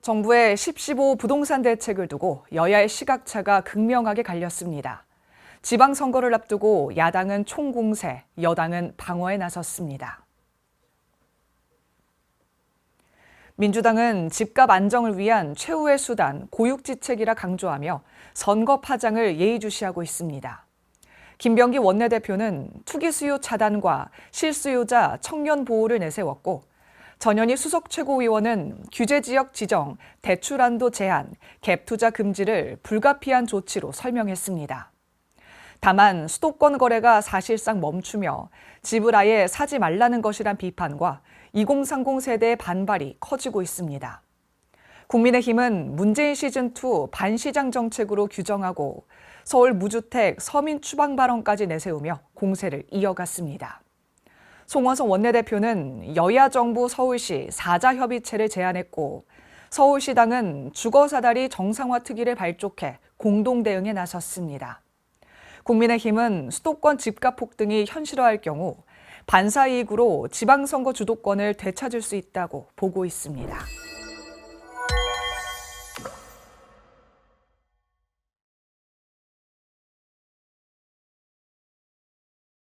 정부의 10.15 부동산 대책을 두고 여야의 시각차가 극명하게 갈렸습니다. 지방선거를 앞두고 야당은 총공세, 여당은 방어에 나섰습니다. 민주당은 집값 안정을 위한 최후의 수단 고육지책이라 강조하며 선거 파장을 예의주시하고 있습니다. 김병기 원내대표는 투기 수요 차단과 실수요자 청년 보호를 내세웠고 전현희 수석 최고위원은 규제 지역 지정, 대출 한도 제한, 갭 투자 금지를 불가피한 조치로 설명했습니다. 다만 수도권 거래가 사실상 멈추며 집을 아예 사지 말라는 것이란 비판과 2030 세대의 반발이 커지고 있습니다. 국민의힘은 문재인 시즌2 반시장 정책으로 규정하고 서울 무주택 서민 추방 발언까지 내세우며 공세를 이어갔습니다. 송원석 원내대표는 여야 정부 서울시 사자협의체를 제안했고 서울시당은 주거사다리 정상화 특위를 발족해 공동 대응에 나섰습니다. 국민의힘은 수도권 집값 폭등이 현실화할 경우 반사이익으로 지방선거 주도권을 되찾을 수 있다고 보고 있습니다.